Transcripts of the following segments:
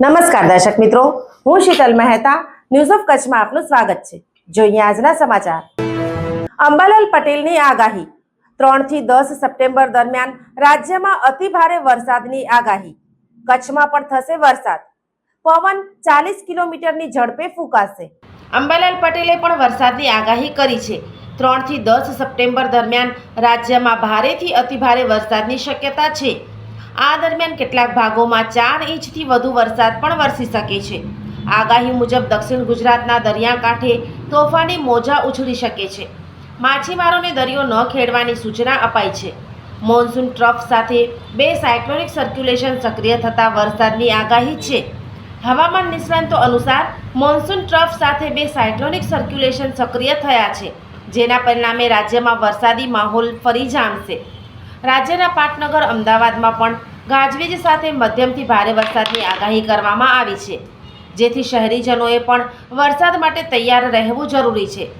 નમસ્કાર દર્શક મિત્રો, હું શીતલ મહેતા ન્યૂઝ ઓફ કચ્છમાં આપનું સ્વાગત છે. જોઈએ આજના સમાચાર. અંબાલાલ પટેલની આગાહી. ત્રણથી દસ સપ્ટેમ્બર દરમિયાન રાજ્યમાં અતિ ભારે વરસાદની આગાહી. કચ્છમાં પણ થશે વરસાદ. પવન ચાલીસ કિલોમીટરની ઝડપે ફૂંકાશે. અંબાલાલ પટેલે પણ વરસાદની આગાહી કરી છે. ત્રણથી દસ સપ્ટેમ્બર દરમિયાન રાજ્યમાં ભારેથી અતિભારે વરસાદની શક્યતા છે. આ દરમિયાન કેટલાક ભાગોમાં ચાર ઇંચથી વધુ વરસાદ પણ વરસી શકે છે. આગાહી મુજબ દક્ષિણ ગુજરાતના દરિયાકાંઠે તોફાની મોજા ઉછળી શકે છે. માછીમારોને દરિયો ન ખેડવાની સૂચના અપાઈ છે. મોન્સૂન ટ્રફ સાથે બે સાયક્લોનિક સર્ક્યુલેશન સક્રિય થતા વરસાદની આગાહી છે. હવામાન નિષ્ણાંતો અનુસાર મોન્સૂન ટ્રફ સાથે બે સાયક્લોનિક સર્ક્યુલેશન સક્રિય થયા છે, જેના પરિણામે રાજ્યમાં વરસાદી માહોલ ફરી જામશે. રાજ્યના પાટનગર, અમદાવાદમાં પણ ગાજવીજ સાથે મધ્યમથી ભારે વરસાદની આગાહી કરવામાં આવી છે. જેથી શહેરીજનોએ પણ વરસાદ માટે તૈયાર રહેવું જરૂરી છે.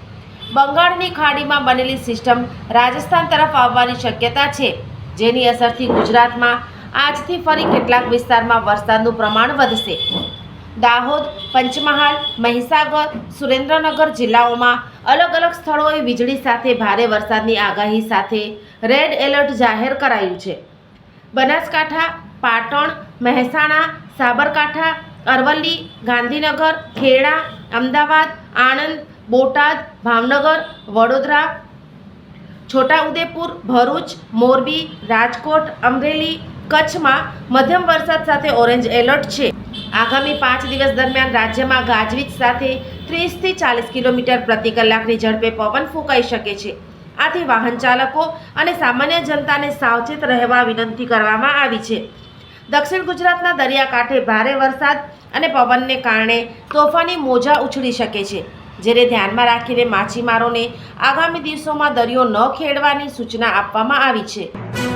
બંગાળની ખાડીમાં બનેલી સિસ્ટમ રાજસ્થાન તરફ આવવાની શક્યતા છે, જેની અસરથી ગુજરાતમાં આજથી ફરી કેટલાક વિસ્તારમાં વરસાદનું પ્રમાણ વધશે. દાહોદ, પંચમહાલ, મહીસાગર, સુરેન્દ્રનગર જિલ્લાઓમાં અલગ અલગ સ્થળોએ વીજળી સાથે ભારે વરસાદની આગાહી સાથે રેડ એલર્ટ જાહેર કરાયું છે. બનાસકાંઠા, પાટણ, મહેસાણા, સાબરકાંઠા, અરવલ્લી, ગાંધીનગર, ખેડા, અમદાવાદ, આણંદ, બોટાદ, ભાવનગર, વડોદરા, છોટાઉદેપુર, ભરૂચ, મોરબી, રાજકોટ, અમરેલી કચ્છમાં મધ્યમ વરસાદ સાથે ઓરેન્જ એલર્ટ છે. આગામી પાંચ દિવસ દરમિયાન રાજ્યમાં ગાજવીજ સાથે ત્રીસથી ચાલીસ કિલોમીટર પ્રતિ કલાકની ઝડપે પવન ફૂંકાઈ શકે છે. આથી વાહન ચાલકો અને સામાન્ય જનતાને સાવચેત રહેવા વિનંતી કરવામાં આવી છે. દક્ષિણ ગુજરાતના દરિયાકાંઠે ભારે વરસાદ અને પવનને કારણે તોફાની મોજા ઉછળી શકે છે, જેને ધ્યાનમાં રાખીને માછીમારોને આગામી દિવસોમાં દરિયો ન ખેડવાની સૂચના આપવામાં આવી છે.